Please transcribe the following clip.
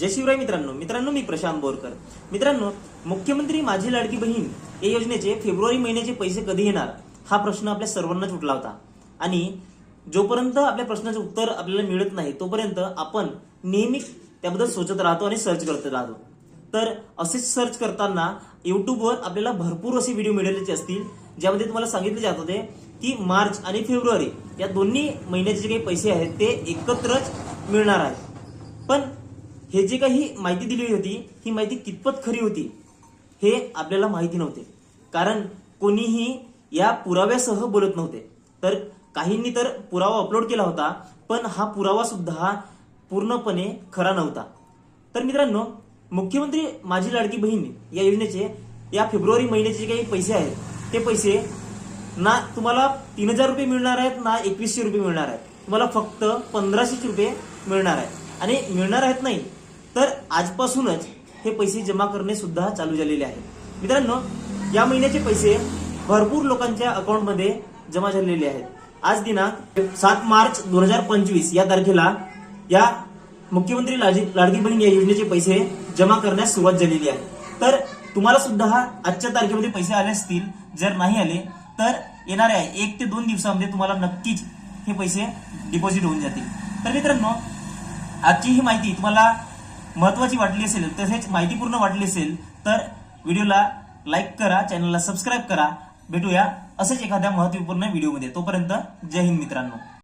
जय शिवराय मित्रांनो. मित्रांनो मी प्रशांत बोरकर. मित्रांनो मुख्यमंत्री माझी लाडकी बहीण या योजनेचे फेब्रुवारी महिन्याचे पैसे कधी येणार? हा प्रश्न आपल्या सर्वांनाच उठला होता. आणि जोपर्यंत आपल्या प्रश्नाचे उत्तर आपल्याला मिळत नाही तोपर्यंत आपण नेहमी त्याबद्दल सोचत राहतो आणि सर्च करत राहतो. तर असेच सर्च करताना युट्यूबवर आपल्याला भरपूर असे व्हिडिओ मिळालेचे असतील ज्यामध्ये तुम्हाला सांगितले जात होते की मार्च आणि फेब्रुवारी या दोन्ही महिन्याचे जे काही पैसे आहेत ते एकत्रच मिळणार आहेत. पण हे जे काही माहिती दिली होती ही माहिती कितपत खरी होती हे आपल्याला माहिती नव्हते. कारण कोणीही या पुराव्यासह बोलत नव्हते. तर काहींनी तर पुरावा अपलोड केला होता पण हा पुरावा सुद्धा पूर्णपणे खरा नव्हता. तर मित्रांनो मुख्यमंत्री माझी लाडकी बहीण या योजनेचे या फेब्रुवारी महिन्याचे जे काही पैसे आहेत ते पैसे ना तुम्हाला तीन हजार रुपये मिळणार आहेत ना एकवीसशे रुपये मिळणार आहेत. तुम्हाला फक्त पंधराशे रुपये मिळणार आहेत. आणि मिळणार आहेत नाही तर आजपासूनच हे पैसे जमा करणे सुद्धा चालू झालेले आहे. मित्रांनो या महिन्याचे पैसे भरपूर लोकांच्या अकाउंटमध्ये जमा झालेले आहेत. आज दिनांक सात मार्च दोन हजार पंचवीस या तारखेला या मुख्यमंत्री लाडकी बहीण या योजनेचे पैसे जमा करण्यास सुरुवात झालेली आहे. तर तुम्हाला सुद्धा आजच्या तारखेमध्ये पैसे आले असतील. जर नाही आले तर येणाऱ्या एक ते दोन दिवसामध्ये तुम्हाला नक्कीच हे पैसे डिपॉझिट होऊन जातील. तर मित्रांनो आजची ही माहिती तुम्हाला महत्वाची वाटली असेल तसेच माहितीपूर्ण वाटली असेल तर व्हिडिओला लाईक करा चॅनलला सबस्क्राईब करा. भेटूया असेच एखाद्या महत्त्वपूर्ण व्हिडिओमध्ये. तोपर्यंत जय हिंद मित्रांनो.